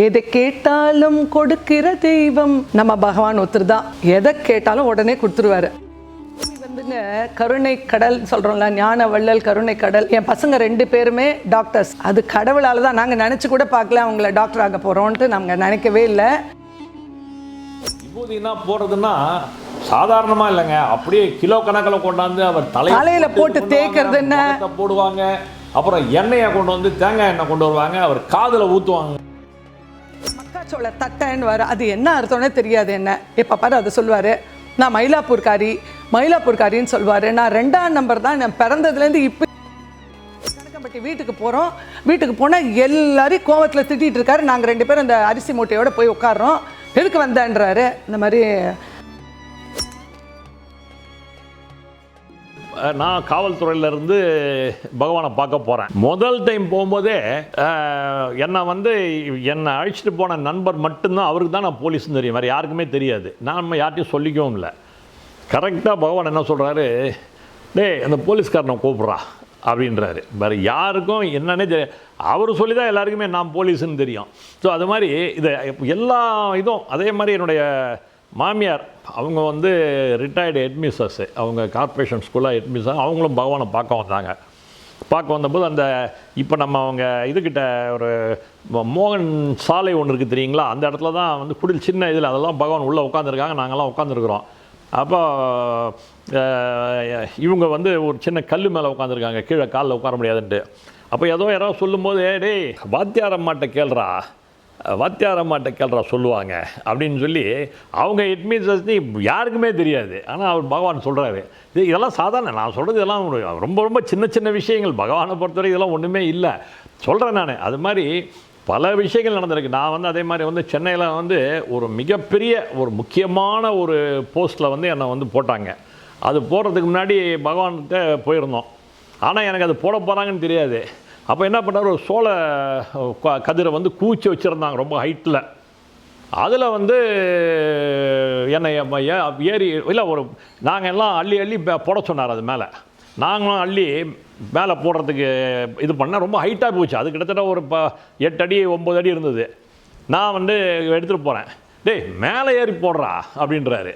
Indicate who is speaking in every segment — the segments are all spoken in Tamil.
Speaker 1: எதை கேட்டாலும் கொடுக்கிற தெய்வம். நம்ம பகவான் ஒருத்தர் தான். எதை கேட்டாலும் உடனே கொடுத்துருவாரு. வந்துங்க கருணை கடல் சொல்றோம்ல ஞான வள்ளல் கருணை கடல். என் பசங்க ரெண்டு பேருமே டாக்டர்ஸ் அது கடவுளால தான் நாங்கள் நினச்சி கூட பார்க்கல அவங்கள டாக்டர் ஆக போகிறோன்ட்டு நாங்கள் நினைக்கவே இல்லை.
Speaker 2: விபூதினா போடுறதுன்னா சாதாரணமா இல்லைங்க. அப்படியே கிலோ கணக்கில் கொண்டாந்து அவர் தலையில
Speaker 1: தலையில போட்டு தேய்க்கிறது என்ன?
Speaker 2: போடுவாங்க. அப்புறம் எண்ணெயை கொண்டு வந்து தேங்காய் எண்ணெய் கொண்டு வருவாங்க. அவர் காதுல ஊத்துவாங்க.
Speaker 1: மக்காச்சோள தட்டைன்னு வர அது என்ன அர்த்தம்னே தெரியாது என்ன. எப்போ பாரு அதை சொல்லுவார். நான் மயிலாப்பூர்காரி மயிலாப்பூர்காரின்னு சொல்லுவார். நான் ரெண்டாம் நம்பர் தான் நான் பிறந்ததுலேருந்து இப்போ கணக்கம்பட்டி வீட்டுக்கு போகிறோம் வீட்டுக்கு போனால் எல்லாரையும் கோவத்தில் திட்டிகிட்டு இருக்காரு. நாங்கள் ரெண்டு பேரும் அந்த அரிசி மூட்டையோடு போய் உட்காடுறோம் எதுக்கு வந்தேன்றாரு? இந்த மாதிரி
Speaker 2: நான் காவல்துறையிலேருந்து பகவானை பார்க்க போகிறேன் முதல் டைம் போகும்போதே என்னை வந்து என்னை அழைச்சிட்டு போன நண்பர் மட்டும்தான் அவருக்கு தான் நான் போலீஸ்னு தெரியும். வேறு யாருக்குமே தெரியாது. நான் நம்ம யார்ட்டையும் சொல்லிக்கவும் இல்லை. கரெக்டாக பகவான் என்ன சொல்கிறாரு டேய் அந்த போலீஸ்காரனை கூப்பிட்றா அப்படின்றாரு. வேறு யாருக்கும் என்னன்னே தெரியும் அவர் சொல்லி தான் எல்லாருக்குமே நான் போலீஸுன்னு தெரியும். ஸோ அது மாதிரி இது எல்லா இதுவும் அதே மாதிரி என்னுடைய மாமியார் அவங்க வந்து ரிட்டையர்டு ஹெட்மிஸ்ஸஸ் அவங்க கார்ப்பரேஷன் ஸ்கூலாக ஹெட்மிஸ்ஸஸ் அவங்களும் பகவானை பார்க்க வந்தாங்க. பார்க்க வந்தபோது அந்த இப்போ நம்ம அவங்க இதுக்கிட்ட ஒரு மோகன் சாலை ஒன்று இருக்குது தெரியுங்களா? அந்த இடத்துல தான் வந்து குடில் சின்ன இதில் அதெல்லாம் பகவான் உள்ளே உட்காந்துருக்காங்க நாங்கள்லாம் உட்காந்துருக்குறோம் அப்போ இவங்க வந்து ஒரு சின்ன கல் மேலே உட்காந்துருக்காங்க கீழே காலில் உட்கார முடியாதுன்ட்டு. அப்போ ஏதோ யாரோ சொல்லும்போது டேய் வாத்தியார் கேள்றா வாத்தியார் அம்மாட்ட கேள்றா சொல்லுவாங்க அப்படின்னு சொல்லி அவங்க இட்மீன்ஸ் யாருக்குமே தெரியாது. ஆனால் அவர் பகவான் சொல்கிறாரு இது இதெல்லாம் சாதாரண நான் சொல்கிறது இதெல்லாம் ரொம்ப ரொம்ப சின்ன சின்ன விஷயங்கள். பகவானை பொறுத்தவரை இதெல்லாம் ஒன்றுமே இல்லை. சொல்கிறேன் நான். அது மாதிரி பல விஷயங்கள் நடந்திருக்கு. நான் வந்து அதே மாதிரி வந்து சென்னையில் வந்து ஒரு மிகப்பெரிய ஒரு முக்கியமான ஒரு போஸ்ட்டில் வந்து என்னை வந்து போட்டாங்க. அது போடுறதுக்கு முன்னாடி பகவான்கிட்ட போயிருந்தோம். ஆனால் எனக்கு அது போட போகிறாங்கன்னு தெரியாது. அப்போ என்ன பண்ணார்? ஒரு சோள க- கதிரை வந்து கூச்சி வச்சுருந்தாங்க ரொம்ப ஹைட்டில் அதில் வந்து என்னை ஏ- ஏறி இல்லை ஒரு நாங்கள் எல்லாம் அள்ளி அள்ளி போட சொன்னார் அது மேலே. நாங்களும் அள்ளி மேலே போடுறதுக்கு இது பண்ணால் ரொம்ப ஹைட்டாக போச்சு. அது கிட்டத்தட்ட ஒரு ப எட்டு அடி ஒம்பது அடி இருந்தது. நான் வந்து எடுத்துகிட்டு போகிறேன் டேய் மேலே ஏறி போடுறா அப்படின்றாரு.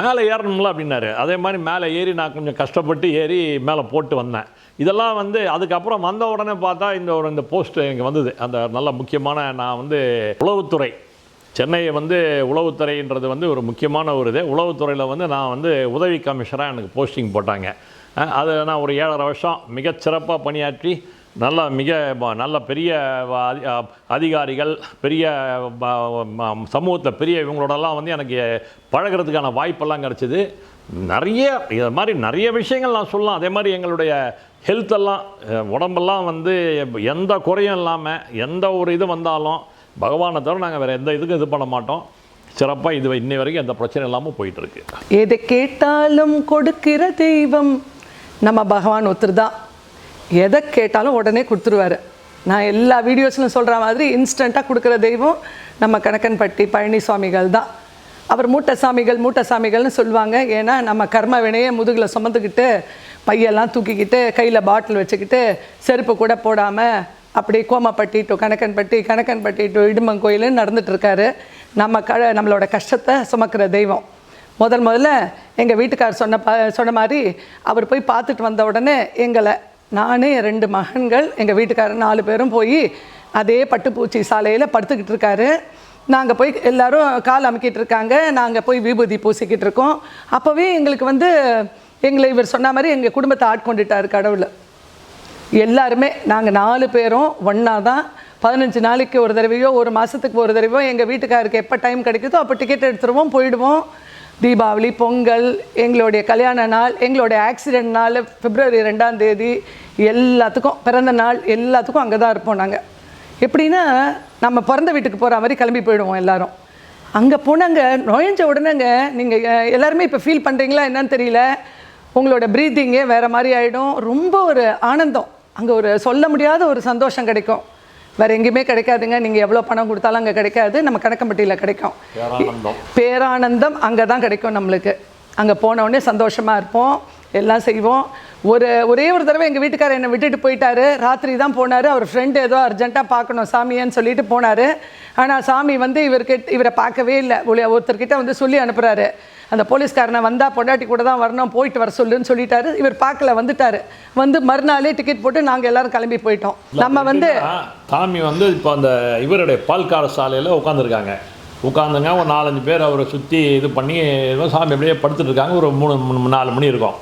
Speaker 2: மேலே ஏறணும்ல அப்படின்னாரு. அதே மாதிரி மேலே ஏறி நான் கொஞ்சம் கஷ்டப்பட்டு ஏறி மேலே போட்டு வந்தேன். இதெல்லாம் வந்து அதுக்கப்புறம் வந்த உடனே பார்த்தா இந்த ஒரு இந்த போஸ்ட் எனக்கு வந்தது. அந்த நல்ல முக்கியமான நான் வந்து உளவுத்துறை. சென்னையை வந்து உளவுத்துறைன்றது வந்து ஒரு முக்கியமான ஒரு இது. உளவுத்துறையில் வந்து நான் வந்து உதவி கமிஷனராக எனக்கு போஸ்டிங் போட்டாங்க. அதை அது நான் ஒரு ஏழரை வருஷம் மிகச்சிறப்பாக பணியாற்றி நல்ல மிக நல்ல பெரிய அதி- அதிகாரிகள் பெரிய சமூகத்தில் பெரிய இவங்களோடலாம் வந்து எனக்கு பழகுறதுக்கான வாய்ப்பெல்லாம் கிடச்சிது. நிறைய இது மாதிரி நிறைய விஷயங்கள் நான் சொல்லலாம். அதே மாதிரி எங்களுடைய ஹெல்த்தெல்லாம் உடம்பெல்லாம் வந்து எந்த குறையும் இல்லாமல் எந்த ஒரு இது வந்தாலும் பகவானை தவிர நாங்கள் வேறு எந்த இதுக்கும் இது பண்ண மாட்டோம். சிறப்பாக இது இன்னை வரைக்கும் எந்த பிரச்சனையும் இல்லாமல் போயிட்டுருக்கு
Speaker 1: எதை கேட்டாலும் கொடுக்கிற தெய்வம் நம்ம பகவான் ஒருத்தர் தான். எதை கேட்டாலும் உடனே கொடுத்துருவாரு. நான் எல்லா வீடியோஸ்லையும் சொல்கிற மாதிரி இன்ஸ்டண்ட்டாக கொடுக்குற தெய்வம் நம்ம கணக்கன்பட்டி பழனிசாமிகள் தான். அவர் மூட்டை சாமிகள் மூட்டை சாமிகள்னு சொல்லுவாங்க. ஏன்னா நம்ம கர்ம வினையை முதுகில் சுமந்துக்கிட்டு பையெல்லாம் தூக்கிக்கிட்டு கையில் பாட்டில் வச்சுக்கிட்டு செருப்பு கூட போடாமல் அப்படி கோமப்பட்டி டு கணக்கன்பட்டி கணக்கன்பட்டி டு இடுமங்கோயிலுன்னு நடந்துகிட்ருக்காரு நம்ம க நம்மளோட கஷ்டத்தை சுமக்கிற தெய்வம். முதல் முதல்ல எங்கள் வீட்டுக்கார் சொன்ன ப சொன்ன மாதிரி அவர் போய் பார்த்துட்டு வந்த உடனே எங்களை நானே என் ரெண்டு மகன்கள் எங்கள் வீட்டுக்காரர் நாலு பேரும் போய் அதே பட்டுப்பூச்சி சாலையில் படுத்துக்கிட்டு இருக்காரு. நாங்கள் போய் எல்லாரும் கால் அமுக்கிட்டு இருக்காங்க. நாங்கள் போய் விபூதி பூசிக்கிட்டு இருக்கோம். அப்போவே எங்களுக்கு வந்து எங்களை இவர் சொன்ன மாதிரி எங்கள் குடும்பத்தை ஆட்கொண்டுட்டார் கடவுள். எல்லாருமே நாங்கள் நாலு பேரும் ஒன்றா தான். பதினஞ்சு நாளைக்கு ஒரு தடவையோ ஒரு மாதத்துக்கு ஒரு தடவையோ எங்கள் வீட்டுக்காருக்கு எப்போ டைம் கிடைக்குதோ அப்போ டிக்கெட் எடுத்துருவோம் போயிடுவோம். தீபாவளி பொங்கல் எங்களுடைய கல்யாண நாள் எங்களுடைய ஆக்சிடென்ட் நாள் பிப்ரவரி ரெண்டாம் தேதி எல்லாத்துக்கும் பிறந்த நாள் எல்லாத்துக்கும் அங்கே தான் இருப்போம் நாங்கள் எப்படின்னா நம்ம பிறந்த வீட்டுக்கு போகிற மாதிரி கிளம்பி போயிடுவோம் எல்லாரும். அங்கே போனாங்க நுழைஞ்ச உடனேங்க நீங்கள் எல்லாருமே இப்போ ஃபீல் பண்ணுறீங்களா என்னன்னு தெரியல. உங்களோட ப்ரீத்திங்கே வேறு மாதிரி ஆகிடும் ரொம்ப ஒரு ஆனந்தம். அங்கே ஒரு சொல்ல முடியாத ஒரு சந்தோஷம் கிடைக்கும். வேறு எங்கேயுமே கிடைக்காதுங்க. நீங்கள் எவ்வளோ பணம் கொடுத்தாலும் அங்கே கிடைக்காது. நம்ம கணக்கம்பட்டியில் கிடைக்கும்.
Speaker 2: பேரானந்தம்.
Speaker 1: பேரானந்தம் அங்கே தான் கிடைக்கும் நம்மளுக்கு. அங்கே போன உடனே சந்தோஷமாக இருப்போம். எல்லாம் செய்வோம். ஒரு ஒரே ஒரு தடவை எங்கள் வீட்டுக்காரர் என்னை விட்டுட்டு போயிட்டாரு. ராத்திரி தான் போனார். அவர் ஃப்ரெண்டு ஏதோ அர்ஜென்ட்டாக பார்க்கணும் சாமியன்னு சொல்லிட்டு போனார். ஆனால் சாமி வந்து இவர்கிட்ட இவரை பார்க்கவே இல்லை. ஒருத்தர்கிட்ட வந்து சொல்லி அனுப்புகிறாரு அந்த போலீஸ்காரனை வந்தால் பொண்டாட்டி கூட தான் வரணும் போயிட்டு வர சொல்லுன்னு சொல்லிட்டாரு. இவர் பார்க்கல வந்துட்டாரு. வந்து மறுநாளே டிக்கெட் போட்டு நாங்கள் எல்லாரும் கிளம்பி போயிட்டோம். நம்ம வந்து
Speaker 2: சாமி வந்து இப்போ அந்த இவருடைய பால்கார சாலையில் உட்காந்துருக்காங்க உட்காந்துங்க ஒரு நாலஞ்சு பேர் அவரை சுற்றி இது பண்ணி சாமி அப்படியே படுத்துட்டு இருக்காங்க. ஒரு மூணு மூணு நாலு மணி இருக்கும்.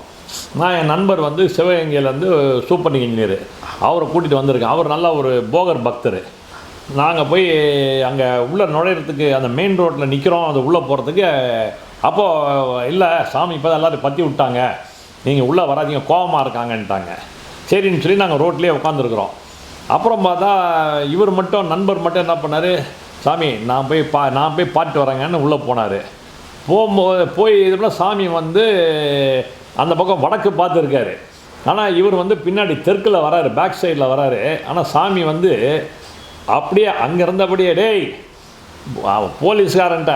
Speaker 2: நான் என் நண்பர் வந்து சிவகங்கையிலேருந்து சூப்பர் இன்ஜினியர். அவரை கூட்டிகிட்டு வந்திருக்கேன். அவர் நல்ல ஒரு போகர் பக்தர். நாங்கள் போய் அங்கே உள்ளே நுழையிறதுக்கு அந்த மெயின் ரோட்டில் நிற்கிறோம் அது உள்ளே போகிறதுக்கு அப்போது இல்லை சாமி இப்போ எல்லோரும் பற்றி விட்டாங்க. நீங்கள் உள்ளே வராதீங்க கோவமாக இருக்காங்கன்ட்டாங்க. சரின்னு சொல்லி நாங்கள் ரோட்லேயே உட்காந்துருக்குறோம் அப்புறம் பார்த்தா இவர் மட்டும் நண்பர் மட்டும் என்ன பண்ணார்? சாமி நான் போய் பா நான் போய் பாட்டு வரேங்கன்னு உள்ளே போனார். போகும்போது போய் இதுபோல் சாமி வந்து அந்த பக்கம் வடக்கு பார்த்துருக்காரு. ஆனால் இவர் வந்து பின்னாடி தெற்கில் வராரு பேக் சைடில் வராரு. ஆனால் சாமி வந்து அப்படியே அங்கே இருந்தபடியே டேய் போலீஸ்காரன்ட்ட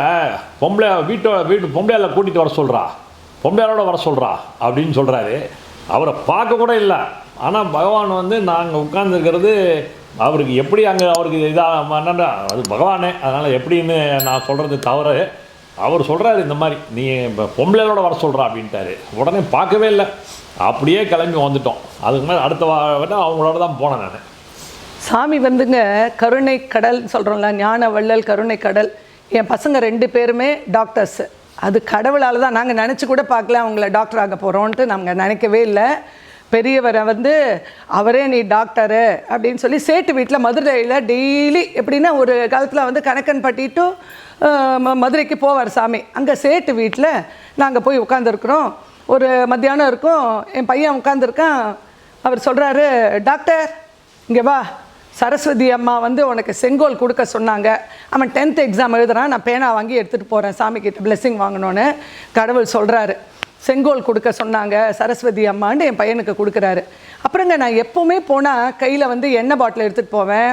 Speaker 2: பொம்பளை வீட்டோ வீட்டு பொம்பளையால் கூட்டிகிட்டு வர சொல்கிறா பொம்பளையாரோட வர சொல்கிறா அப்படின்னு சொல்கிறாரு அவரை பார்க்க கூட இல்லை. ஆனால் பகவான் வந்து நாங்கள் உட்கார்ந்துருக்கிறது அவருக்கு எப்படி அங்கே அவருக்கு இதாக என்னன்னா அது பகவானே. அதனால் எப்படின்னு நான் சொல்கிறது தவறு. அவர் சொல்கிறாரு இந்த மாதிரி நீ இப்போ பொம்பளையோட வர சொல்கிறா அப்படின்ட்டாரு. உடனே பார்க்கவே இல்லை. அப்படியே கிளம்பி வந்துட்டோம். அதுக்கு மேலே அடுத்த வாரம் அவங்களோட தான் போனேன் நான்.
Speaker 1: சாமி வந்துங்க கருணை கடல் சொல்கிறோம்ல ஞான வள்ளல் கருணை கடல். என் பசங்க ரெண்டு பேருமே டாக்டர்ஸு. அது கடவுளால் தான். நாங்கள் நினச்சி கூட பார்க்கல அவங்கள டாக்டர் ஆக போகிறோன்ட்டு நாங்கள் நினைக்கவே இல்லை. பெரியவரை வந்து அவரே நீ டாக்டரு அப்படின்னு சொல்லி சேட்டு வீட்டில் மதுரையில் டெய்லி எப்படின்னா ஒரு காலத்தில் வந்து கணக்கன் பட்டிட்டு மதுரைக்கு போவார் சாமி. அங்கே சேட்டு வீட்டில் நாங்கள் போய் உட்காந்துருக்குறோம் ஒரு மத்தியானம் இருக்கும் என் பையன் உட்காந்துருக்கான் அவர் சொல்கிறாரு டாக்டர் இங்கே வா. சரஸ்வதி அம்மா வந்து உனக்கு செங்கோல் கொடுக்க சொன்னாங்க. அவன் டென்த் எக்ஸாம் எழுதுறான் நான் பேனா வாங்கி எடுத்துகிட்டு போகிறேன் சாமி கிட்ட blessing வாங்கணும்னு கடவுள் சொல்கிறாரு செங்கோல் கொடுக்க சொன்னாங்க சரஸ்வதி அம்மான்னு என் பையனுக்கு கொடுக்குறாரு. அப்புறங்க நான் எப்போவுமே போனால் கையில் வந்து எண்ணெய் பாட்டில் எடுத்துகிட்டு போவேன்.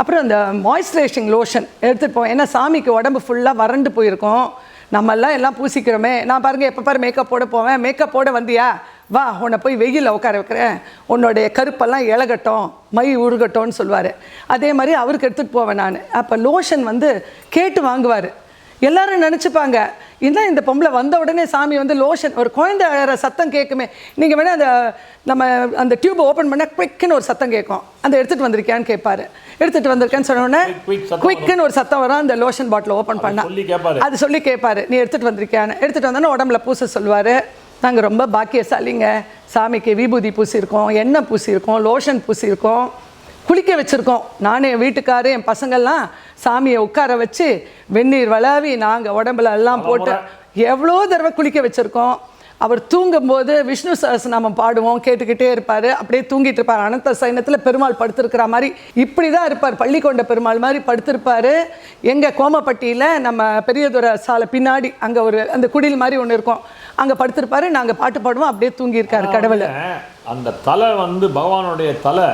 Speaker 1: அப்புறம் அந்த மாய்ஸ்சரைசிங் லோஷன் எடுத்துகிட்டு போவேன். ஏன்னா சாமிக்கு உடம்பு ஃபுல்லாக வறண்டு போயிருக்கும். நம்மெல்லாம் எல்லாம் பூசிக்கிறோமே. நான் பாருங்கள் எப்போ பாரு மேக்கப் போட போவேன். மேக்கப் போட வந்தியா? வா உன்னை போய் வெயிலில் உட்கார வைக்கிறேன். உன்னுடைய கருப்பெல்லாம் இழகட்டும் மை உருகட்டும்னு சொல்லுவார். அதே மாதிரி அவருக்கு எடுத்துகிட்டு போவேன் நான். அப்போ லோஷன் வந்து கேட்டு வாங்குவார். எல்லாரும் நினச்சிப்பாங்க என்ன இந்த பொம்பளை வந்த உடனே சாமி வந்து லோஷன் ஒரு குழந்தை அழற சத்தம் கேட்குமே. நீங்கள் வேணால் அந்த நம்ம அந்த டியூப்பை ஓப்பன் பண்ணால் குவிக்குன்னு ஒரு சத்தம் கேட்கும். அந்த எடுத்துகிட்டு வந்திருக்கியான்னு கேட்பாரு. எடுத்துகிட்டு வந்திருக்கேன்னு சொன்ன உடனே
Speaker 2: Quick, quick சத்தம்
Speaker 1: குவிக்குன்னு ஒரு சத்தம் வரும். அந்த லோஷன் பாட்டில் ஓப்பன் பண்ணா.
Speaker 2: சொல்லி கேட்பாரு.
Speaker 1: அது சொல்லி கேட்பாரு. நீ எடுத்துகிட்டு வந்திருக்கியான்னு. எடுத்துகிட்டு வந்தோன்னே உடம்புல பூச சொல்லுவார். நாங்கள் ரொம்ப பாக்கியசாலிங்க. சாமிக்கு விபூதி பூசியிருக்கோம் எண்ணெய் பூசியிருக்கோம் லோஷன் பூசியிருக்கோம் குளிக்க வச்சுருக்கோம். நானே என் வீட்டுக்காரு என் பசங்கள்லாம் சாமியை உட்கார வச்சு வெந்நீர் வளாவி நாங்கள் உடம்புல எல்லாம் போட்டு எவ்வளோ தடவை குளிக்க வச்சுருக்கோம். அவர் தூங்கும்போது விஷ்ணு சஹஸ்ரநாமம் பாடுவோம் கேட்டுக்கிட்டே இருப்பார். அப்படியே தூங்கிட்டு இருப்பார். அனந்த சைனத்தில் பெருமாள் படுத்திருக்கிற மாதிரி இப்படி தான் இருப்பார். பள்ளிக்கொண்ட பெருமாள் மாதிரி படுத்திருப்பார். எங்கள் கோமப்பட்டியில் நம்ம பெரியதுரை சாலை பின்னாடி அங்கே ஒரு அந்த குடில் மாதிரி ஒன்று இருக்கும். அங்கே படுத்திருப்பாரு. நாங்கள் பாட்டு பாடுவோம். அப்படியே தூங்கியிருக்காரு கடவுள்.
Speaker 2: அந்த தலை வந்து பகவானுடைய தலை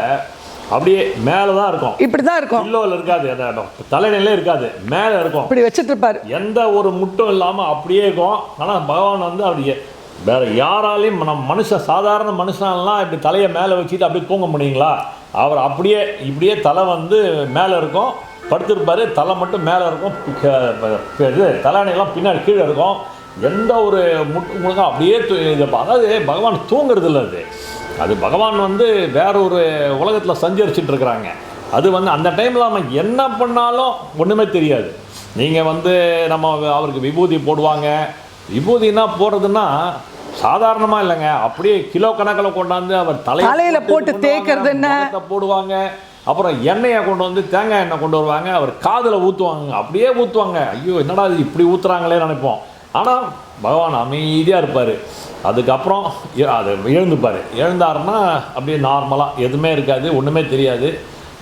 Speaker 2: அப்படியே மேலே தான் இருக்கும்.
Speaker 1: இப்படி தான் இருக்கும்.
Speaker 2: பில்லோவில் இருக்காது. அந்த தலைநிலையே இருக்காது. மேலே இருக்கும்.
Speaker 1: இப்படி வச்சுட்டு இருப்பாரு.
Speaker 2: எந்த ஒரு முட்டும் இல்லாமல் அப்படியே இருக்கும். ஆனால் பகவான் வந்து அப்படி வேறு யாராலையும் நம்ம மனுஷன் சாதாரண மனுஷனாலாம் இப்படி தலையை மேலே வச்சுட்டு அப்படியே தூங்க முடியுங்களா? அவர் அப்படியே இப்படியே தலை வந்து மேலே இருக்கும் படுத்திருப்பார் தலை மட்டும் மேலே இருக்கும் இது தலையணையெல்லாம் பின்னாடி கீழே இருக்கும். எந்த ஒரு முட்டு முழுக்க அப்படியே தூ- இது அதாவது பகவான் தூங்குறது இல்லை அது. அது பகவான் வந்து வேற ஒரு உலகத்தில் சஞ்சரிச்சுட்டு இருக்கிறாங்க. அது வந்து அந்த டைமில் நம்ம என்ன பண்ணாலும் ஒன்றுமே தெரியாது. நீங்கள் வந்து நம்ம அவருக்கு விபூதி போடுவாங்க விபூதினா போடுறதுன்னா சாதாரணமாக இல்லைங்க. அப்படியே கிலோ கணக்கில் கொண்டாந்து அவர் தலையில
Speaker 1: தலையில போட்டு
Speaker 2: கொண்டு
Speaker 1: தேய்க்கிறது என்ன?
Speaker 2: வாங்க, முகத்தை போடுவாங்க. அப்புறம் எண்ணெயை கொண்டு வந்து தேங்காய் எண்ணெய் கொண்டு வருவாங்க. அவர் காதில் ஊற்றுவாங்க அப்படியே ஊற்றுவாங்க ஐயோ என்னடா இது இப்படி ஊற்றுறாங்களே நினைப்போம். ஆனால் பகவான் அமைதியாக இருப்பார். அதுக்கப்புறம் அது எழுந்துப்பார். எழுந்தாருன்னா அப்படியே நார்மலாக எதுவுமே இருக்காது ஒன்றுமே தெரியாது.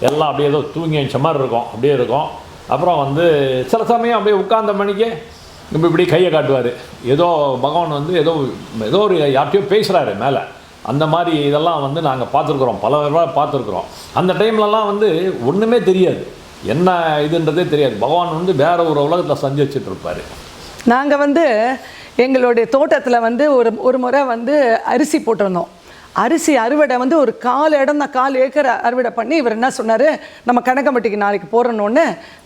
Speaker 2: எல்லாம் அப்படியே ஏதோ தூங்கி எழுந்த மாதிரி இருக்கும். அப்படியே இருக்கும். அப்புறம் வந்து சில சமயம் அப்படியே உட்கார்ந்த மணிக்கு நம்ம இப்படி கையை காட்டுவார். ஏதோ பகவான் வந்து ஏதோ ஏதோ ஒரு யார்கிட்டயோ பேசுகிறாரு மேலே. அந்த மாதிரி இதெல்லாம் வந்து நாங்கள் பார்த்துருக்குறோம். பல தடவை பார்த்துருக்குறோம். அந்த டைம்லலாம் வந்து ஒன்றுமே தெரியாது. என்ன இதுன்றதே தெரியாது. பகவான் வந்து வேற ஒரு உலகத்தில் சஞ்சரிச்சுட்டு இருப்பார்.
Speaker 1: நாங்கள் வந்து எங்களுடைய தோட்டத்தில் வந்து ஒரு ஒரு முறை வந்து அரிசி போட்டிருந்தோம். அரிசி அறுவடை வந்து ஒரு கால் இடம் தான் கால் ஏக்கர் அறுவடை பண்ணி இவர் என்ன சொன்னார்? நம்ம கனகம்பட்டிக்கு நாளைக்கு போகிறோன்னு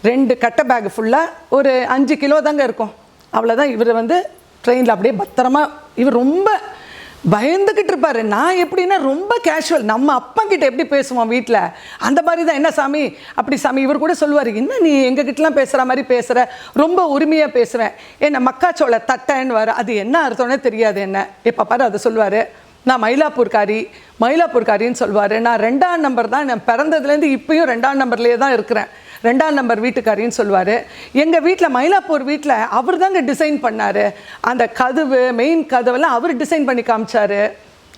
Speaker 1: ரெண்டு கட்டை பேக் ஃபுல்லாக ஒரு அஞ்சு கிலோ தாங்க இருக்கும். அவ்வளோதான் இவர் வந்து ட்ரெயினில் அப்படியே பத்திரமா இவர் ரொம்ப பயந்துக்கிட்டு இருப்பார். நான் எப்படின்னா ரொம்ப கேஷுவல் நம்ம அப்பங்கிட்ட எப்படி பேசுவோம் வீட்டில் அந்த மாதிரி தான் என்ன சாமி? அப்படி சாமி இவர் கூட சொல்லுவார் என்ன நீ எங்ககிட்டலாம் பேசுகிற மாதிரி பேசுகிற ரொம்ப உரிமையாக பேசுவேன். என்ன மக்காச்சோள தட்டைன்னு வர அது என்ன அர்த்தம்னே தெரியாது என்ன. எப்போ பாரு அதை சொல்லுவார். நான் மயிலாப்பூர்காரி மயிலாப்பூர்காரின்னு சொல்லுவார். நான் ரெண்டாம் நம்பர் தான். நான் பிறந்ததுலேருந்து இப்பயும் ரெண்டாம் நம்பர்லேயே தான் இருக்கிறேன். ரெண்டாம் நம்பர் வீட்டுக்காரின்னு சொல்லுவார். எங்கள் வீட்டில் மயிலாப்பூர் வீட்டில் அவர் தாங்க டிசைன் பண்ணார். அந்த கதவு மெயின் கதவெல்லாம் அவர் டிசைன் பண்ணி காமிச்சாரு.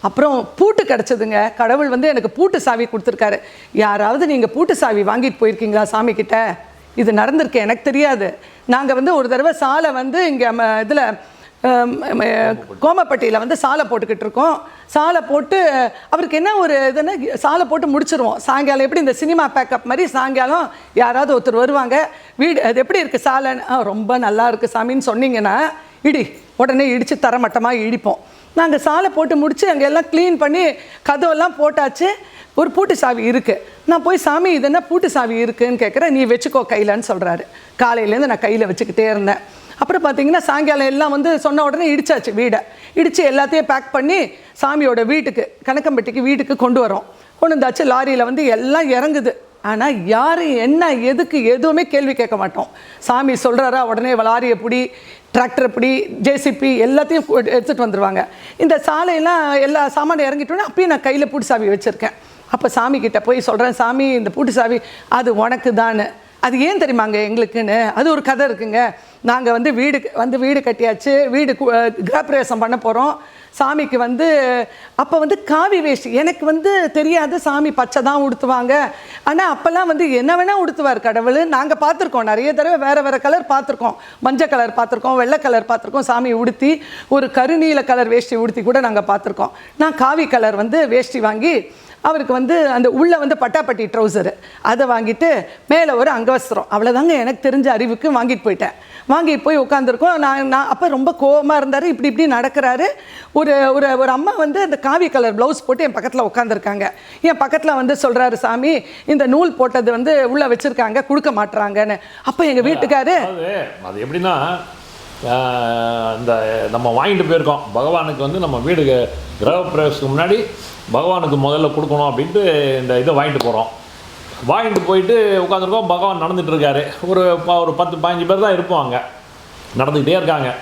Speaker 1: அப்புறம் பூட்டு கிடச்சதுங்க. கடவுள் வந்து எனக்கு பூட்டு சாவி கொடுத்துருக்காரு. யாராவது நீங்கள் பூட்டு சாவி வாங்கிட்டு போயிருக்கீங்களா சாமி கிட்ட இது நடந்திருக்கு எனக்கு தெரியாது. நாங்கள் வந்து ஒரு தடவை சாலை வந்து இங்கே இதில் கோமப்பட்டியில் வந்து சாலை போட்டுக்கிட்டு இருக்கோம். சாலை போட்டு அவருக்கு என்ன ஒரு இதுன்னா சாலை போட்டு முடிச்சிருவோம். சாயங்காலம் எப்படி இந்த சினிமா பேக்கப் மாதிரி சாயங்காலம் யாராவது ஒருத்தர் வருவாங்க. வீடு அது எப்படி இருக்குது சாலைன்னு? "ஆ, ரொம்ப நல்லா இருக்குது சாமின்னு சொன்னீங்கன்னா இடி உடனே இடித்து தரமட்டமாக இடிப்போம். நாங்கள் சாலை போட்டு முடித்து அங்கே எல்லாம் க்ளீன் பண்ணி கதவெல்லாம் போட்டாச்சு. ஒரு பூட்டு சாவி இருக்குது நான் போய் சாமி இது என்ன பூட்டு சாவி இருக்குன்னு கேட்குறேன் நீ வச்சுக்கோ கையிலன்னு சொல்கிறாரு காலையிலேருந்து நான் கையில் வச்சுக்கிட்டே இருந்தேன். அப்புறம் பார்த்தீங்கன்னா சாயங்காலம் எல்லாம் வந்து சொன்ன உடனே இடிச்சாச்சு வீடை. இடித்து எல்லாத்தையும் பேக் பண்ணி சாமியோட வீட்டுக்கு கணக்கம்பட்டிக்கு வீட்டுக்கு கொண்டு வரோம். கொண்டு வந்தாச்சு லாரியில் வந்து எல்லாம் இறங்குது. ஆனால் யார் என்ன எதுக்கு எதுவுமே கேள்வி கேட்க மாட்டோம். சாமி சொல்கிறாரா உடனே லாரியை பிடி டிராக்டரை பிடி ஜேசிபி எல்லாத்தையும் எடுத்துகிட்டு வந்துடுவாங்க இந்த சாலையெல்லாம் எல்லா சாமானும் இறங்கிட்டோன்னே அப்பயும் நான் கையில் பூட்டு சாவி வச்சுருக்கேன். அப்போ சாமி கிட்டே போய் சொல்கிறேன் சாமி இந்த பூட்டு சாவி அது உனக்கு தான் அது ஏன் தெரியுமாங்க எங்களுக்குன்னு? அது ஒரு கதை இருக்குங்க. நாங்கள் வந்து வீடு வந்து வீடு கட்டியாச்சு. வீடு கிரகப்பிரவேசம் பண்ண போகிறோம் சாமிக்கு வந்து அப்போ வந்து காவி வேஷ்டி எனக்கு வந்து தெரியாது சாமி பச்சை தான் உடுத்துவாங்க. ஆனால் அப்போல்லாம் வந்து என்ன வேணால் உடுத்துவார் கடவுள். நாங்கள் பார்த்துருக்கோம். நிறைய தடவை வேறு வேறு கலர் பார்த்துருக்கோம். மஞ்சள் கலர் பார்த்துருக்கோம் வெள்ளை கலர் பார்த்துருக்கோம் சாமி உடுத்தி ஒரு கருநீல கலர் வேஷ்டி உடுத்தி கூட நாங்கள் பார்த்துருக்கோம். நான் காவி கலர் வந்து வேஷ்டி வாங்கி அவருக்கு வந்து அந்த உள்ள வந்து பட்டாப்பட்டி ட்ரௌசரு அதை வாங்கிட்டு மேலே ஒரு அங்கவஸ்திரம். அவ்வளோதாங்க எனக்கு தெரிஞ்ச அறிவுக்கு வாங்கிட்டு போயிட்டேன். வாங்கிட்டு போய் உட்காந்துருக்கோம் நான் நான் அப்போ ரொம்ப கோவமாக இருந்தார். இப்படி இப்படி நடக்கிறாரு. ஒரு ஒரு ஒரு அம்மா வந்து அந்த காவி கலர் ப்ளவுஸ் போட்டு என் பக்கத்தில் உட்காந்துருக்காங்க என் பக்கத்தில் வந்து சொல்கிறாரு சாமி இந்த நூல் போட்டது வந்து உள்ளே வச்சுருக்காங்க கொடுக்க மாட்றாங்கன்னு. அப்போ எங்கள் வீட்டுக்காரு
Speaker 2: அது எப்படின்னா இந்த நம்ம வாங்கிட்டு போயிருக்கோம். பகவானுக்கு வந்து நம்ம வீடு கிரகப்பிரவேசத்துக்கு முன்னாடி பகவானுக்கு முதல்ல கொடுக்கணும் அப்படின்ட்டு இந்த இதை வாங்கிட்டு போகிறோம் வாங்கிட்டு போயிட்டு உட்காந்துருக்கோம் பகவான் நடந்துகிட்டு இருக்காரு. ஒரு ப- ஒரு பத்து பதினஞ்சு பேர் தான் இருப்போம் அங்கே. நடந்துக்கிட்டே இருக்காங்க.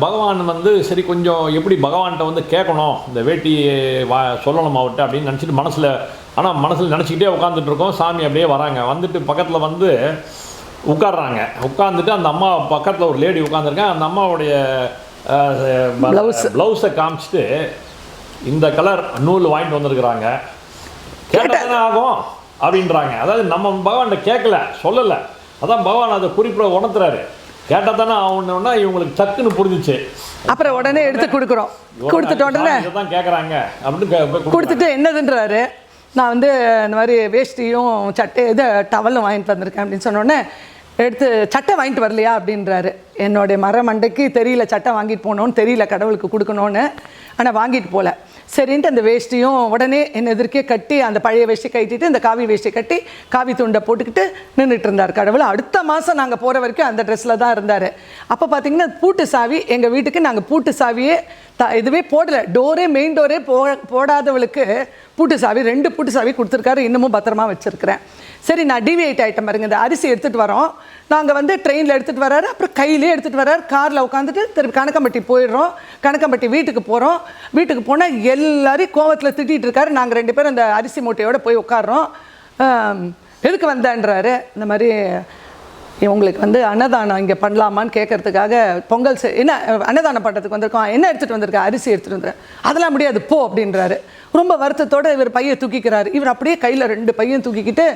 Speaker 2: பகவான் வந்து சரி கொஞ்சம் எப்படி பகவான்கிட்ட வந்து கேட்கணும்? இந்த வேட்டி வா சொல்லணும் அவர்கிட்ட அப்படின்னு நினச்சிட்டு மனசில் ஆனால் மனசில் நினச்சிக்கிட்டே உட்காந்துட்டு இருக்கோம். சாமி அப்படியே வராங்க. வந்துட்டு பக்கத்தில் வந்து உட்கார்றாங்க. உட்காந்துட்டு அந்த அம்மா பக்கத்தில் ஒரு லேடி உட்காந்துருக்கேன் அந்த அம்மாவுடைய. ப்ளவுஸை காமிச்சிட்டு இந்த கலர் நூல் வாங்கிட்டு வந்திருக்கிறாங்க. கேட்டால் ஆகும்? அப்படின்றாங்க. அதாவது நம்ம பகவான்கிட்ட கேட்கல சொல்லலை. அதான் பகவான் அதை குறிப்பிட உணர்த்துறாரு. கேட்டால் தானே ஆகணுன்னா இவங்களுக்கு சக்குன்னு புரிஞ்சிச்சு.
Speaker 1: அப்புறம் உடனே எடுத்து கொடுக்குறோம். கொடுத்துட்ட உடனே
Speaker 2: இதை தான் கேட்குறாங்க அப்படின்னு.
Speaker 1: கொடுத்துட்டு என்னதுன்றாரு. நான் வந்து இந்த மாதிரி வேஷ்டியும் சட்டை இது டவலும் வாங்கிட்டு வந்திருக்கேன் அப்படின்னு சொன்னோடனே எடுத்து சட்டை வாங்கிட்டு வரலையா? அப்படின்றாரு. என்னுடைய மர மண்டைக்கு தெரியல சட்டை வாங்கிட்டு போகணும்னு தெரியல கடவுளுக்கு கொடுக்கணும்னு. ஆனால் வாங்கிட்டு போகல சரின்ட்டு அந்த வேஷ்டியும் உடனே என்ன எதிர்க்கே கட்டி அந்த பழைய வேஷ்டி கட்டிட்டு இந்த காவி வேஷ்டி கட்டி காவி துண்டை போட்டுக்கிட்டு நின்றுட்டு இருந்தார் கடவுள். அடுத்த மாதம் நாங்கள் போகிற வரைக்கும் அந்த ட்ரெஸ்ஸில் தான் இருந்தார். அப்போ பார்த்தீங்கன்னா பூட்டு சாவி எங்கள் வீட்டுக்கு நாங்கள் பூட்டு சாவியே த இதுவே போடலை. டோரே மெயின் டோரே போ போடாதவளுக்கு பூட்டு சாவி ரெண்டு பூட்டு சாவி கொடுத்துருக்காரு. இன்னமும் பத்திரமா வச்சுருக்கிறேன். சரி நான் டிவியேட் ஐட்டம் பாருங்க இந்த அரிசி எடுத்துகிட்டு வரோம். நாங்கள் வந்து ட்ரெயினில் எடுத்துகிட்டு வராரு அப்புறம் கையிலே எடுத்துகிட்டு வராரு காரில் உட்காந்துட்டு திருப்பி கணக்கம்பட்டி போயிடுறோம். கணக்கம்பட்டி வீட்டுக்கு போகிறோம் வீட்டுக்கு போனால் எல்லாரையும் கோவத்தில் திட்டிகிட்டு இருக்காரு. நாங்கள் ரெண்டு பேரும் அந்த அரிசி மூட்டையோடு போய் உட்காடுறோம் எதுக்கு வந்தேன்றாரு? இந்த மாதிரி இவங்களுக்கு வந்து அன்னதானம் இங்கே பண்ணலாமான்னு கேட்கறதுக்காக பொங்கல் செ- என்ன அன்னதானம் பண்ணுறதுக்கு வந்திருக்கோம் என்ன எடுத்துகிட்டு வந்திருக்க அரிசி எடுத்துகிட்டு வந்துருக்கேன் அதெல்லாம் முடியாது போ அப்படின்றாரு. ரொம்ப வருத்தத்தோட இவர் பையை தூக்கிக்கிறாரு. இவர் அப்படியே கையில் ரெண்டு பையன் தூக்கிக்கிட்டு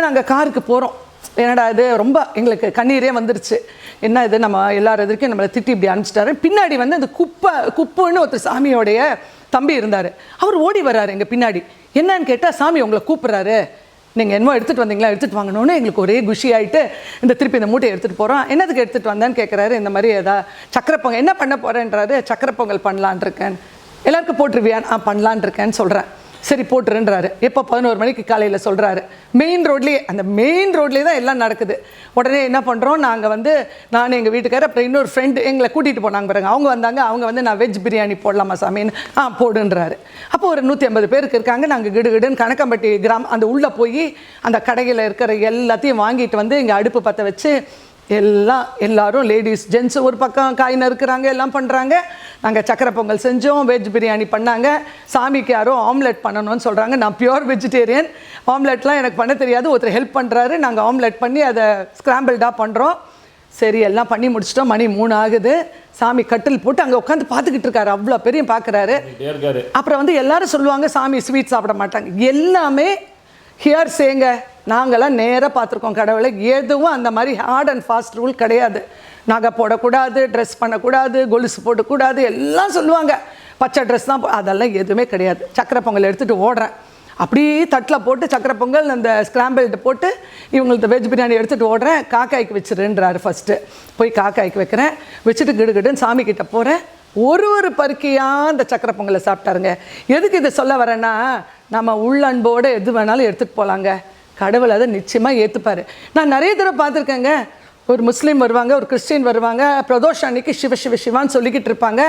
Speaker 1: நாங்கள் காருக்கு போகிறோம் என்னடா இது? ரொம்ப எங்களுக்கு கண்ணீரே வந்துருச்சு. என்ன இது? நம்ம எல்லார் எதிர்க்கும் நம்மளை திட்டி இப்படி அனுப்பிச்சிட்டாரு. பின்னாடி வந்து அந்த குப்பை குப்புன்னு ஒருத்தர் சாமியோடைய தம்பி இருந்தார். அவர் ஓடி வர்றாரு எங்கள் பின்னாடி. என்னன்னு கேட்டால் சாமி உங்களை கூப்பிட்றாரு. நீங்கள் என்னமோ எடுத்துகிட்டு வந்தீங்களா எடுத்துகிட்டு வாங்கணும்னு எங்களுக்கு ஒரே குஷி ஆகிட்டு இந்த திருப்பி இந்த மூட்டையை எடுத்துகிட்டு போகிறோம் என்னதுக்கு எடுத்துகிட்டு வந்தேன்னு கேட்குறாரு இந்த மாதிரி ஏதா சக்கரை பொங்கல் என்ன பண்ண போகிறேன்றாரு சக்கரை பொங்கல் பண்ணலான் இருக்கேன். எல்லாருக்கும் போட்டுருவியா? நான் பண்ணலான் இருக்கேன்னு சொல்கிறேன் சரி போட்டுருன்றாரு எப்போ பதினோரு மணிக்கு காலையில் சொல்கிறாரு மெயின் ரோட்லேயே அந்த மெயின் ரோட்லேயே தான் எல்லாம் நடக்குது. உடனே என்ன பண்ணுறோம் நாங்கள் வந்து நான் எங்கள் வீட்டுக்காரர் அப்புறம் இன்னொரு ஃப்ரெண்டு எங்களை கூட்டிகிட்டு போனாங்க பாருங்க. அவங்க வந்தாங்க அவங்க வந்து நான் வெஜ் பிரியாணி போடலாமா சாமின்னு ஆ போடுன்றாரு. அப்போ ஒரு நூற்றி ஐம்பது பேருக்கு இருக்காங்க. நாங்கள் கிடுகிடுன்னு கணக்கம்பட்டி கிராம் அந்த உள்ளே போய் அந்த கடையில் இருக்கிற எல்லாத்தையும் வாங்கிட்டு வந்து இங்கே அடுப்பு பற்ற வச்சு எல்லாம் எல்லாரும் லேடிஸ் ஜென்ஸ் ஒரு பக்கம் காய் நறுக்குறாங்க எல்லாம் பண்ணுறாங்க நாங்கள் சக்கரை பொங்கல் செஞ்சோம் வெஜ் பிரியாணி பண்ணாங்க. சாமிக்கு யாரோ ஆம்லெட் பண்ணணும்னு சொல்கிறாங்க நான் பியூர் வெஜிடேரியன் ஆம்லெட்லாம் எனக்கு பண்ண தெரியாது. ஒருத்தர் ஹெல்ப் பண்ணுறாரு நாங்கள் ஆம்லெட் பண்ணி அதை ஸ்க்ராம்பிள்டாக பண்ணுறோம் சரி எல்லாம் பண்ணி முடிச்சிட்டோம். மணி மூணு ஆகுது. சாமி கட்டில் போட்டு அங்கே உட்காந்து பார்த்துக்கிட்டு இருக்காரு. அவ்வளோ பெரிய பார்க்குறாரு அப்புறம் வந்து எல்லாரும் சொல்லுவாங்க சாமி ஸ்வீட் சாப்பிட மாட்டாங்க. எல்லாமே ஹியர் சேங்க நாங்களாம் நேராக பார்த்துருக்கோம் கடவுளை. எதுவும் அந்த மாதிரி ஹார்ட் அண்ட் ஃபாஸ்ட் ரூல் கிடையாது. நகை போடக்கூடாது ட்ரெஸ் பண்ணக்கூடாது கொலுசு போடக்கூடாது எல்லாம் சொல்லுவாங்க. பச்சை ட்ரெஸ் தான் அதெல்லாம் எதுவுமே கிடையாது. சக்கரை பொங்கல் எடுத்துகிட்டு ஓடுறேன். அப்படியே தட்டில் போட்டு சக்கரை பொங்கல் அந்த ஸ்கிராம்பிள்டு போட்டு இவங்களுக்கு வெஜ் பிரியாணி எடுத்துகிட்டு ஓடுறேன். காக்காய்க்கு வச்சுருன்றாரு ஃபஸ்ட்டு போய் காக்காய்க்கு வைக்கிறேன். வச்சுட்டு கிடுகிடுன்னு சாமி கிட்ட போகிறேன் ஒரு ஒரு பருக்கையாக அந்த சக்கரை பொங்கலை சாப்பிட்டாருங்க. எதுக்கு இதை சொல்ல வரேன்னா நம்ம உள்ளன்போடு எது வேணாலும் எடுத்துகிட்டு போகலாங்க கடவுள் அதை நிச்சயமாக ஏற்றுப்பார் நான் நிறைய தடவை பார்த்துருக்கேங்க. ஒரு முஸ்லீம் வருவாங்க ஒரு கிறிஸ்டின் வருவாங்க பிரதோஷ அன்னைக்கு சிவ சிவ சிவான்னு சொல்லிக்கிட்டு இருப்பாங்க.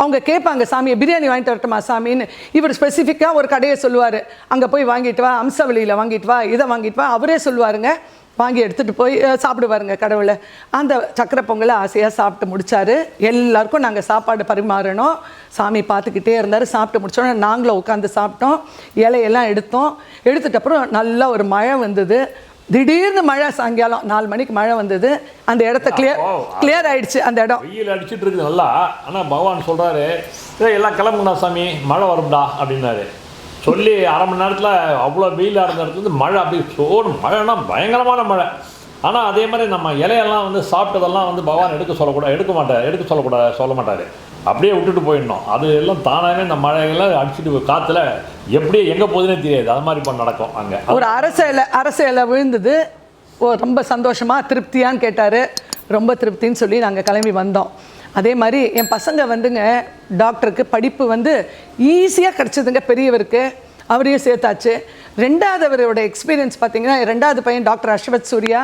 Speaker 1: அவங்க கேட்பாங்க சாமியை பிரியாணி வாங்கிட்டு வரட்டுமா சாமின்னு? இவர் ஸ்பெசிஃபிக்காக ஒரு கடையை சொல்லுவார். அங்கே போய் வாங்கிட்டு வா அம்சவழியில் வாங்கிட்டு வா இதை வாங்கிட்டு வா அவரே சொல்லுவாருங்க. வாங்கி எடுத்துகிட்டு போய் அஹ், சாப்பிடுவாருங்க கடவுளை. அந்த சக்கரை பொங்கலை ஆசையாக சாப்பிட்டு முடிச்சாரு. எல்லாருக்கும் நாங்கள் சாப்பாடு பரிமாறணும். சாமி பார்த்துக்கிட்டே இருந்தார். சாப்பிட்டு முடிச்சோன்னே நாங்களும் உட்காந்து சாப்பிட்டோம். இலையெல்லாம் எடுத்தோம். எடுத்துட்ட அப்புறம் நல்லா ஒரு மழை வந்தது. திடீர்னு மழை சாயங்காலம் நாலு மணிக்கு மழை வந்தது. அந்த இடத்த கிளியர் கிளியர் ஆயிடுச்சு அந்த இடம்.
Speaker 2: வெயில் அடிச்சிட்டு இருக்குது நல்லா. ஆனால் பகவான் சொல்கிறாரு எல்லாம் கிளம்புங்கடா சாமி. மழை வரும்டா அப்படின்னாரு. சொல்லி அரை மணி நேரத்தில் அவ்வளோ வெயிலாக இருந்த இடத்துல மழை அப்படி சோறு மழைனா பயங்கரமான மழை. ஆனால் அதே மாதிரி நம்ம இலையெல்லாம் வந்து சாப்பிட்டதெல்லாம் வந்து பகவான் எடுக்க சொல்லக்கூடாது எடுக்க மாட்டார் எடுக்க சொல்லக்கூடாது சொல்ல மாட்டார். அப்படியே விட்டுட்டு போயிடணும். அது எல்லாம் தானாகவே இந்த மழையெல்லாம் அடிச்சுட்டு காற்றுல எப்படி எங்கே போகுதுன்னே தெரியாது. அது மாதிரி இப்போ நடக்கும் அங்கே.
Speaker 1: ஒரு அரச இலை இலை விழுந்தது. ஓ ரொம்ப சந்தோஷமாக திருப்தியான்னு கேட்டார். ரொம்ப திருப்தின்னு சொல்லி நாங்கள் கிளம்பி வந்தோம். அதே மாதிரி என் பசங்க வந்துங்க டாக்டருக்கு படிப்பு வந்து ஈஸியாக கிடச்சிதுங்க பெரியவருக்கு. அவரையும் சேர்த்தாச்சு. ரெண்டாவது அவரோட எக்ஸ்பீரியன்ஸ் பார்த்தீங்கன்னா ரெண்டாவது பையன் டாக்டர் அஸ்வத் சூர்யா.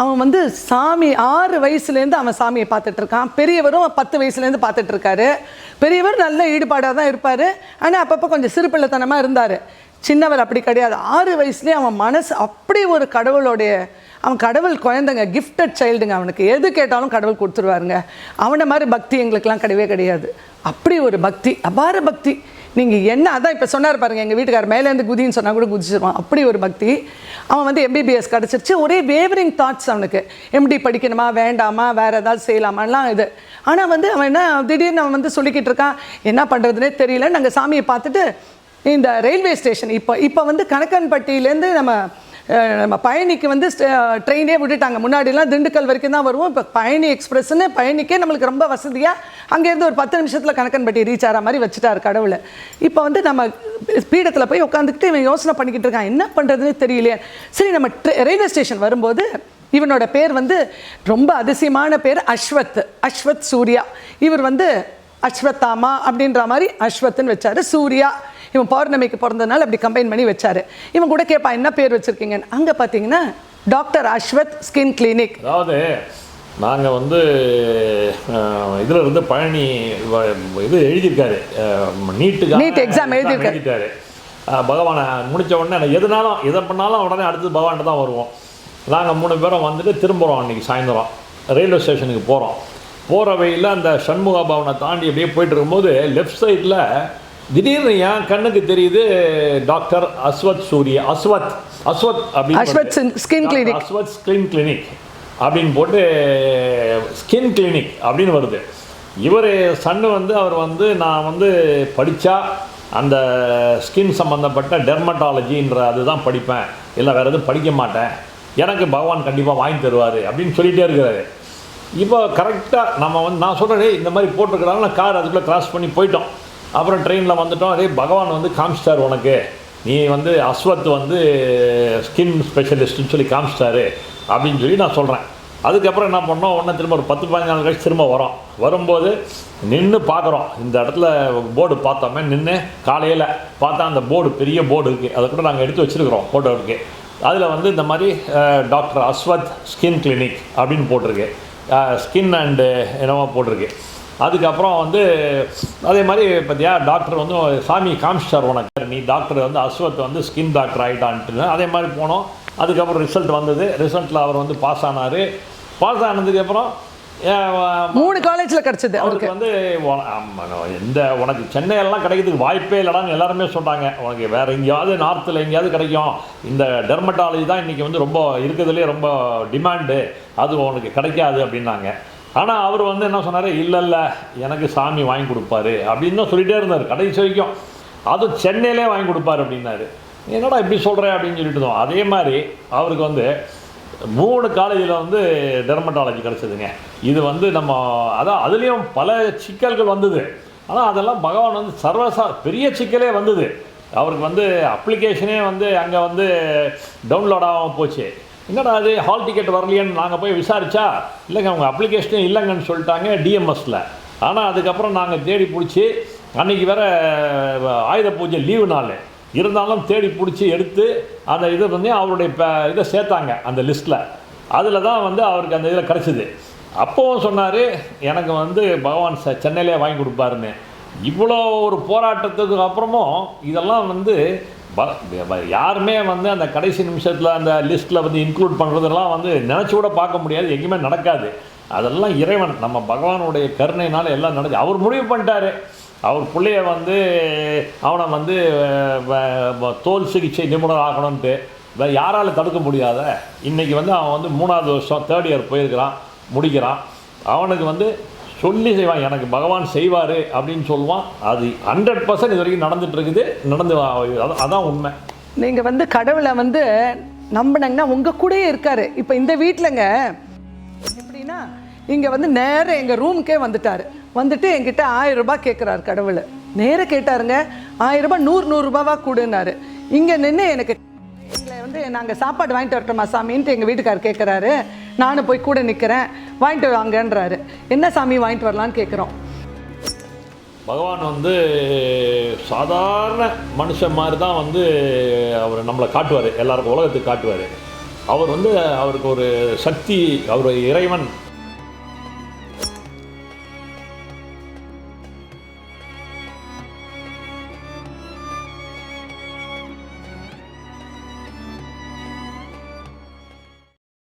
Speaker 1: அவன் வந்து சாமி ஆறு வயசுலேருந்து அவன் சாமியை பார்த்துட்ருக்கான். பெரியவரும் பத்து வயசுலேருந்து பார்த்துட்ருக்காரு. பெரியவர் நல்ல ஈடுபாடாக தான் இருப்பார். ஆனால் அப்பப்போ கொஞ்சம் சிறுபிள்ளைத்தனமாக இருந்தார். சின்னவர் அப்படி கிடையாது. ஆறு வயசுலேயே அவன் மனசு அப்படி ஒரு கடவுளுடைய அவன் கடவுள் குழந்தைங்க கிஃப்டட் சைல்டுங்க அவனுக்கு. எது கேட்டாலும் கடவுள் கொடுத்துருவாருங்க. அவனை மாதிரி பக்தி எங்களுக்கெல்லாம் கிடையவே கிடையாது. அப்படி ஒரு பக்தி அபார பக்தி. நீங்கள் என்ன அதான் இப்போ சொன்னார் பாருங்கள் எங்கள் வீட்டுக்காரர் மேலேருந்து குதின்னு சொன்னால் கூட குதிச்சிருவான். அப்படி ஒரு பக்தி. அவன் வந்து எம்பிபிஎஸ் கிடச்சிருச்சு. ஒரே வேவரிங் தாட்ஸ் அவனுக்கு. எம்டி படிக்கணுமா வேண்டாமா வேறு ஏதாவது செய்யலாமான்லாம் இது. ஆனால் வந்து அவன் என்ன திடீர்னு அவன் வந்து சொல்லிக்கிட்டு இருக்கான் என்ன பண்ணுறதுனே தெரியல. நாங்கள் சாமியை பார்த்துட்டு இந்த ரயில்வே ஸ்டேஷன் இப்போ இப்போ வந்து கணக்கன்பட்டியிலேருந்து நம்ம நம்ம பயணிக்கு வந்து ட்ரெயினே விட்டுட்டாங்க. முன்னாடிலாம் திண்டுக்கல் வரைக்கும் தான் வருவோம். இப்போ பயணி எக்ஸ்பிரஸ்ன்னு பயணிக்கே நம்மளுக்கு ரொம்ப வசதியாக அங்கேருந்து ஒரு பத்து நிமிஷத்தில் கணக்கன்பட்டி ரீச் ஆகிற மாதிரி வச்சுட்டாரு கடவுளை. இப்போ வந்து நம்ம பீடத்தில் போய் உட்காந்துக்கிட்டு இவன் யோசனை பண்ணிக்கிட்டு இருக்கான். என்ன பண்ணுறதுன்னு தெரியலையே. சரி நம்ம ரயில்வே ஸ்டேஷன் வரும்போது இவனோட பேர் வந்து ரொம்ப அதிசயமான பேர் அஸ்வத். அஸ்வத் சூர்யா. இவர் வந்து அஸ்வத்தாமா அப்படின்ற மாதிரி அஸ்வத்துன்னு வச்சார். சூர்யா. இவன் பௌர்ணமிக்கு பிறந்ததுனால அப்படி கம்பைன் பண்ணி வச்சாரு. இவன் கூட கேட்பான் என்ன பேர் வச்சிருக்கீங்கன்னு? அங்கே பார்த்தீங்கன்னா டாக்டர் அஸ்வத் ஸ்கின் கிளினிக்
Speaker 2: அதாவது நாங்கள் வந்து இதில் இருந்து பழனி இது எழுதியிருக்காரு. நீட்டுக்கு
Speaker 1: NEET exam எழுதியிருக்காரு.
Speaker 2: பகவானை முடிச்ச உடனே எதுனாலும் எதை பண்ணாலும் உடனே அடுத்து பகவான்கிட்ட தான் வருவோம். நாங்கள் மூணு பேரும் வந்துட்டு திரும்புகிறோம் அன்றைக்கி சாயந்தரம். ரயில்வே ஸ்டேஷனுக்கு போகிறோம் போகிற வழியில் அந்த சண்முக பவனை தாண்டி அப்படியே போயிட்டு இருக்கும்போது லெஃப்ட் சைடில் திடீர்னு என் கண்ணுக்கு தெரியுது டாக்டர் அஸ்வத் சூரிய அஸ்வத் அஸ்வத் அப்படின்னு. டாக்டர் அஸ்வத் ஸ்கின் கிளினிக் அப்படின்னு போட்டு ஸ்கின் கிளினிக் அப்படின்னு வருது. இவர் சன்னு வந்து அவர் வந்து நான் வந்து படித்தா அந்த ஸ்கின் சம்மந்தப்பட்ட டெர்மட்டாலஜின்ற அதுதான் படிப்பேன். இல்லை வேறு எதுவும் படிக்க மாட்டேன். எனக்கு பகவான் கண்டிப்பாக வாங்கி தருவார் அப்படின்னு சொல்லிகிட்டே இருக்கிறாரு. இப்போ கரெக்டாக நம்ம வந்து நான் சொல்கிறேன் இந்த மாதிரி போட்டிருக்கிறாங்க நான் கார் அதுக்குள்ளே கிராஸ் பண்ணி போயிட்டோம். அப்புறம் ட்ரெயினில் வந்துட்டோம். அதே பகவான் வந்து காமிச்சிட்டார் உனக்கு. நீ வந்து அஸ்வத் வந்து ஸ்கின் ஸ்பெஷலிஸ்ட்னு சொல்லி காமிச்சிட்டாரு அப்படின்னு சொல்லி நான் சொல்கிறேன் அதுக்கப்புறம் என்ன பண்ணோம்? ஒன்று திரும்ப ஒரு பத்து பதினஞ்சு நாள் கழிச்சு திரும்ப வரோம். வரும்போது நின்று பார்க்குறோம். இந்த இடத்துல போர்டு பார்த்தோமே நின்று காலையில் பார்த்தா அந்த போர்டு பெரிய போர்டு இருக்குது அதை கூட நாங்கள் எடுத்து வச்சுருக்கிறோம் ஃபோட்டோ இருக்குது அதில் வந்து இந்த மாதிரி டாக்டர் அஸ்வத் ஸ்கின் கிளினிக் அப்படின்னு போட்டிருக்கு. ஸ்கின் அண்டு என்னவோ போட்டிருக்கு. அதுக்கப்புறம் வந்து அதே மாதிரி பார்த்தியா டாக்டர் வந்து சாமி காமிச்சிட்டார் உனக்கு. நீ டாக்டர் வந்து அஸ்வத் வந்து ஸ்கின் டாக்டர் ஆகிட்டான்ட்டு அதே மாதிரி போனோம். அதுக்கப்புறம் ரிசல்ட் வந்தது. ரிசல்ட்டில் அவர் வந்து பாஸ் ஆனார். பாஸ் ஆனதுக்கப்புறம்
Speaker 1: மூணு காலேஜ்ல கிடைச்சது அவருக்கு
Speaker 2: வந்து எந்த உனக்கு சென்னையெல்லாம் கிடைக்கிறதுக்கு வாய்ப்பே இல்லடான்னு எல்லாருமே சொன்னாங்க உனக்கு வேற எங்கேயாவது நார்த்தில் எங்கேயாவது கிடைக்கும். இந்த டெர்மட்டாலஜி தான் இன்றைக்கி வந்து ரொம்ப இருக்கிறதுலே ரொம்ப டிமாண்டு அது உனக்கு கிடைக்காது அப்படின்னாங்க. ஆனால் அவர் வந்து என்ன சொன்னார்? இல்லை இல்லை எனக்கு சாமி வாங்கி கொடுப்பாரு. அப்படின்னு தான் சொல்லிகிட்டே இருந்தார். கடைசி வரைக்கும். அதுவும் சென்னையிலே வாங்கி கொடுப்பாரு அப்படின்னாரு. என்னடா இப்படி சொல்கிறேன் அப்படின்னு சொல்லிட்டு இருந்தோம். அதே மாதிரி அவருக்கு வந்து மூணு காலேஜில் வந்து டெர்மட்டாலஜி கிடச்சிதுங்க. இது வந்து நம்ம அதான் அதுலேயும் பல சிக்கல்கள் வந்தது. ஆனால் அதெல்லாம் பகவான் வந்து சர்வசா பெரிய சிக்கலே வந்தது. அவருக்கு வந்து அப்ளிகேஷனே வந்து அங்கே வந்து டவுன்லோட் ஆகாமல் போச்சு. என்னடா அது ஹால் டிக்கெட் வரலையேன்னு நாங்கள் போய் விசாரித்தா இல்லைங்க அவங்க அப்ளிகேஷனே இல்லைங்கன்னு சொல்லிட்டாங்க டிஎம்எஸில் ஆனால் அதுக்கப்புறம் நாங்கள் தேடி பிடிச்சி அன்னைக்கு வேற ஆயுத பூஜை லீவு நாள். இருந்தாலும் தேடி பிடிச்சி எடுத்து அந்த இதை வந்து அவருடைய இதை சேர்த்தாங்க அந்த லிஸ்ட்டில் அதில் தான் வந்து அவருக்கு அந்த இதில் கிடச்சிது. அப்போவும் சொன்னார் எனக்கு வந்து பகவான் ச சென்னையிலே வாங்கி கொடுப்பாருன்னு. இவ்வளோ ஒரு போராட்டத்துக்கு அப்புறமும் இதெல்லாம் வந்து யாருமே வந்து அந்த கடைசி நிமிஷத்தில் அந்த லிஸ்ட்டில் வந்து இன்க்ளூட் பண்ணுறதெல்லாம் வந்து நினச்சி கூட பார்க்க முடியாது எங்கேயுமே நடக்காது. அதெல்லாம் இறைவன் நம்ம பகவானுடைய கருணையினால் எல்லாம் நடக்குது அவர் முடிவு பண்ணிட்டாரு. அவர் பிள்ளைய வந்து அவனை வந்து தோல் சிகிச்சை நிபுணர் ஆகணும்ன்ட்டு வேறு யாரால் தடுக்க முடியாத இன்றைக்கி வந்து அவன் வந்து மூணாவது வருஷம் தேர்ட் இயர் போயிருக்கிறான் முடிக்கிறான். அவனுக்கு வந்து சொல்லி செய்வான் எனக்கு பகவான் செய்வார் அப்படின்னு சொல்லுவான். அது ஹண்ட்ரட் பர்சன்ட் இது வரைக்கும் நடந்துட்டு இருக்குது நடந்து அதான் உண்மை.
Speaker 1: நீங்கள் வந்து கடவுளை வந்து நம்பினங்கன்னா உங்கள் கூடயே இருக்கார். இப்போ இந்த வீட்டிலங்க எப்படின்னா இங்கே வந்து நேராக எங்கள் ரூமுக்கே வந்துட்டார். வந்துட்டு என்கிட்ட ஆயிரம் ரூபாய் கேட்குறாரு கடவுள். நேராக கேட்டாருங்க ஆயிரம் ரூபாய் நூறு நூறுரூபாவா கொடுனாரு நின்று எனக்கு எங்களை வந்து நாங்கள் சாப்பாடு வாங்கிட்டு வரட்டோமா சாமின்ட்டு எங்கள் வீட்டுக்கார் கேட்குறாரு நானும் போய் கூட நிற்கிறேன் வாங்கிட்டு வாங்கன்றாரு. என்ன சாமி வாங்கிட்டு வரலான்னு கேட்குறோம்
Speaker 2: பகவான் வந்து சாதாரண மனுஷன் மாதிரி தான் வந்து அவர் நம்மளை காட்டுவார். எல்லாருக்கும் உலகத்துக்கு காட்டுவார். அவர் வந்து அவருக்கு ஒரு சக்தி அவர் இறைவன்